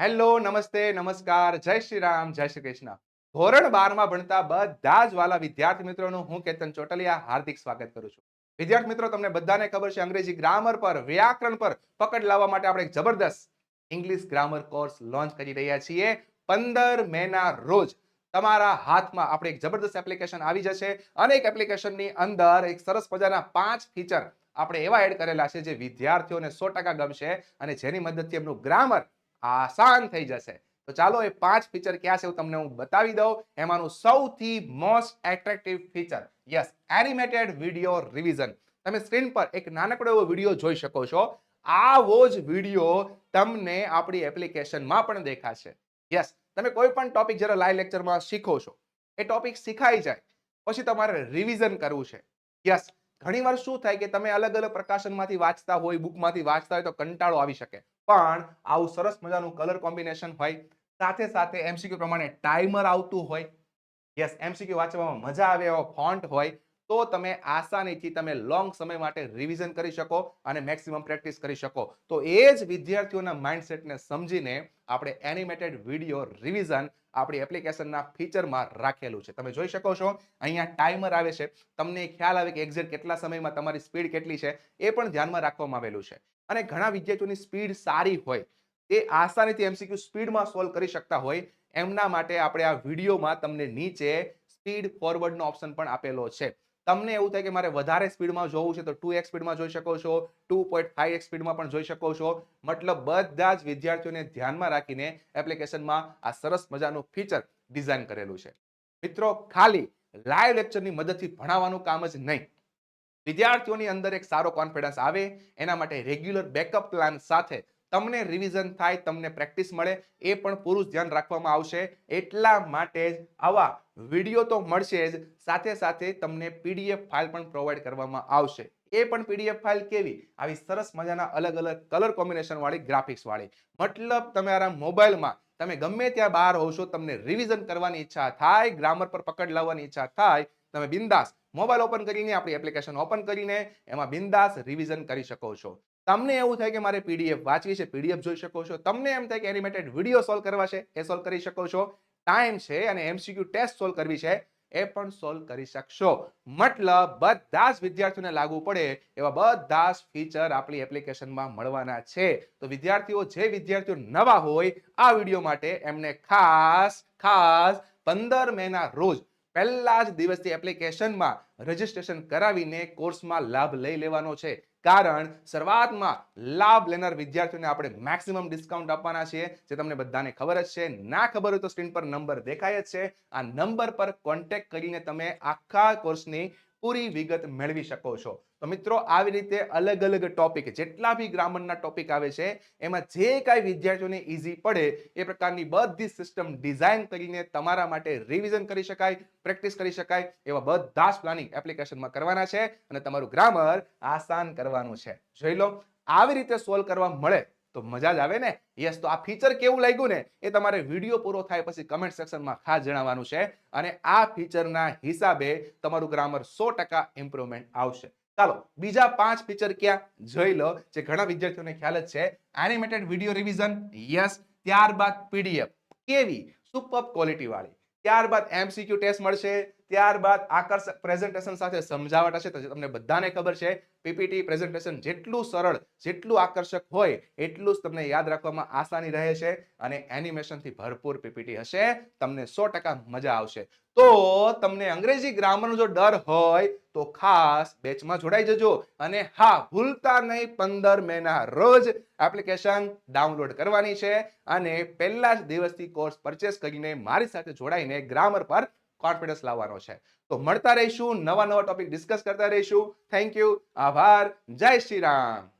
Hello, નમસ્તે, નમસ્કાર, જય શ્રી રામ, જય શ્રી કૃષ્ણ. ધોરણ બારમાં ભણતા બધા જ વાલા વિદ્યાર્થી મિત્રોનું હું કેતન ચોટલિયા હાર્દિક સ્વાગત કરું છું. વિદ્યાર્થી મિત્રો, તમને બધાને ખબર છે અંગ્રેજી ગ્રામર પર, વ્યાકરણ પર પકડ લાવવા માટે આપણે એક જબરદસ્ત ઇંગ્લિશ ગ્રામર કોર્સ લોન્ચ કરી રહ્યા છીએ પંદર મેના રોજ. તમારા હાથમાં આપણે એક જબરદસ્ત એપ્લિકેશન આવી જશે અને એક એપ્લિકેશનની અંદર એક સરસ મજાના પાંચ ફીચર આપણે એવા એડ કરેલા છે જે વિદ્યાર્થીઓને સો ટકા ગમશે અને જેની મદદથી એમનું ગ્રામર આસાન થઈ જશે. તો ચાલો એ પાંચ ફીચર ક્યાં છે હું તમને હું બતાવી દઉં. એમાંનું સૌથી most attractive feature yes animated video revision તમે સ્ક્રીન પર એક નાનકડો એવો વીડિયો જોઈ શકો છો. આવો જ વીડિયો તમને આપણી એપ્લિકેશનમાં પણ દેખાશે. યસ તમે કોઈ પણ ટોપિક જ્યારે લાઈવ લેક્ચરમાં શીખો છો, એ ટોપિક શીખાઈ જાય. પછી તમારે રિવિઝન કરવું છે. યસ ઘણીવાર શું થાય કે તમે અલગ અલગ પ્રકાશનમાંથી વાંચતા હોય બુકમાંથી વાંચતા હોય તો કંટાળો આવી શકે. પણ આવું સરસ મજાનું કલર કોમ્બિનેશન હોય. સાથે સાથે એમસીક્યુ પ્રમાણે ટાઈમર આવતું હોય. યસ એમસીક્યુ વાંચવામાં મજા આવે એવો ફોન્ટ હોય. તો તમે આસાનીથી તમે લોંગ સમય માટે રિવિઝન કરી શકો અને મેક્સિમમ પ્રેક્ટિસ કરી શકો. તો એ જ વિદ્યાર્થીઓના માઇન્ડસેટને સમજીને આપણે એનિમેટેડ વીડિયો રિવિઝન આપણી એપ્લિકેશનના ફીચરમાં રાખેલું છે. તમે જોઈ શકો છો, અહીંયા ટાઈમર આવે છે. તમને ખ્યાલ આવે કે એક્ઝેક્ટ કેટલા સમયમાં તમારી સ્પીડ કેટલી છે, એ પણ ધ્યાનમાં રાખવામાં આવેલું છે. અને ઘણા વિદ્યાર્થીઓની સ્પીડ સારી હોય, એ આસાનીથી એમસીક્યુ સ્પીડમાં સોલ્વ કરી શકતા હોય, એમના માટે આપણે આ વિડીયોમાં તમને નીચે સ્પીડ ફોરવર્ડનો ઓપ્શન પણ આપેલો છે. તમને એવું થાય કે મારે વધારે સ્પીડમાં જોવું છે તો ટુ એક્સ સ્પીડમાં જોઈ શકો છો, ટુ પોઈન્ટ ફાઈવ એક્સ સ્પીડમાં પણ જોઈ શકો છો. મતલબ બધા જ વિદ્યાર્થીઓને ધ્યાનમાં રાખીને એપ્લિકેશનમાં આ સરસ મજાનું ફીચર ડિઝાઇન કરેલું છે. મિત્રો, ખાલી લાઈવ લેક્ચરની મદદથી ભણાવવાનું કામ જ નહીં. વિદ્યાર્થીઓની અંદર એક સારો કોન્ફિડન્સ આવે, એના માટે રેગ્યુલર બેકઅપ પ્લાન સાથે તમને રિવિઝન થાય, તમને પ્રેક્ટિસ મળે, એ પણ પૂરું ધ્યાન રાખવામાં આવશે. એટલા માટે જ આવા વીડિયો તો મળશે જ. સાથે સાથે તમને પીડીએફ ફાઇલ પણ પ્રોવાઈડ કરવામાં આવશે. એ પણ પીડીએફ ફાઇલ કેવી? આવી સરસ મજાના અલગ અલગ કલર કોમ્બિનેશન વાળી ગ્રાફિક્સ વાળી. મતલબ તમારા મોબાઈલમાં તમે ગમે ત્યાં બહાર હોશો તમને રિવિઝન કરવાની ઈચ્છા થાય ગ્રામર પર પકડ લાવવાની ઈચ્છા થાય, તમે બિંદાસ મોબાઈલ ઓપન કરીને આપણી એપ્લિકેશન ઓપન કરીને એમાં બિંદાસ રિવિઝન કરી શકો છો. તમને એવું થાય કે મારે પીડીએફ વાંચવી છે પીડીએફ જોઈ શકો છો. તમને એમ થાય કે એનિમેટેડ વીડિયો સોલ્વ કરવા છે, એ સોલ્વ કરી શકો છો. ટાઈમ છે અને એમસીક્યુ ટેસ્ટ સોલ્વ કરવી છે, એ પણ સોલ્વ કરી શકશો. મતલબ બધા જ વિદ્યાર્થીઓને લાગુ પડે એવા બધા જ ફીચર આપણી એપ્લિકેશનમાં મળવાના છે. તો વિદ્યાર્થીઓ, જે વિદ્યાર્થીઓ નવા હોય, આ વીડિયો માટે એમને ખાસ ખાસ પંદર મેના રોજ પહેલા જ દિવસથી એપ્લિકેશનમાં રજીસ્ટ્રેશન કરાવીને કોર્સમાં લાભ લઈ લેવાનો છે. કારણ શરૂઆતમાં લાભ લેનાર વિદ્યાર્થીઓને આપણે મેક્સિમમ ડિસ્કાઉન્ટ આપવાના છીએ, જે તમને બધાને ખબર જ છે. ના ખબર હોય તો સ્ક્રીન પર નંબર દેખાય જ છે. આ નંબર પર કોન્ટેક્ટ કરીને તમે આખા કોર્સની પૂરી વિગત મેળવી શકો છો. તો મિત્રો, આવી રીતે અલગ અલગ ટોપિક જેટલા બી ગ્રામરના ટોપિક આવે છે, એમાં જે કાંઈ વિદ્યાર્થીઓને ઇઝી પડે, એ પ્રકારની બધી સિસ્ટમ ડિઝાઇન કરીને તમારા માટે રિવિઝન કરી શકાય પ્રેક્ટિસ કરી શકાય, એવા બધા જ પ્લાનિંગ એપ્લિકેશનમાં કરવાના છે અને તમારું ગ્રામર આસાન કરવાનું છે. જોઈ લો, આવી રીતે સોલ્વ કરવા મળે તો મજા જ આવે ને? યસ તો આ ફીચર કેવું લાગ્યું ને? એ તમારે વીડિયો પૂરો થાય પછી કમેન્ટ સેક્શનમાં ખાસ જણાવવાનું છે અને આ ફીચરના હિસાબે તમારું ગ્રામર સો ટકા ઇમ્પ્રુવમેન્ટ આવશે. ચાલો, બીજા પાંચ ફીચર ક્યાં? જોઈ લો, જે ઘણા વિદ્યાર્થીઓને ખ્યાલ જ છે. એનિમેટેડ વીડિયો રિવિઝન યસ ત્યારબાદ પીડીએફ કેવી? સુપર ક્વોલિટી વાળી. ત્યારબાદ એમસીક્યુ ટેસ્ટ મળશે. ત્યારબાદ આકર્ષક પ્રેઝન્ટેશન સાથે સમજાવટ હશે તો તમને બધાને ખબર છે પીપીટી પ્રેઝન્ટેશન જેટલું સરળ, જેટલું આકર્ષક હોય, એટલું જ તમને યાદ રાખવામાં આસાની રહે છે અને એનિમેશનથી ભરપૂર પીપીટી હશે. તમને સો ટકા મજા આવશે. તો તમને અંગ્રેજી ગ્રામરનો જો ડર હોય, તો ખાસ બેચમાં જોડાઈ જજો અને હા, ભૂલતા નહીં પંદર મેના રોજ એપ્લિકેશન ડાઉનલોડ કરવાની છે અને પહેલા જ દિવસથી કોર્સ પરચેસ કરીને મારી સાથે જોડાઈને ગ્રામર પર કોન્ફિડન્સ લાવવાનો છે. તો મળતા રહીશું નવા નવા ટોપિક ડિસ્કસ કરતા રહીશું. થેન્ક યુ આભાર. જય શ્રી રામ.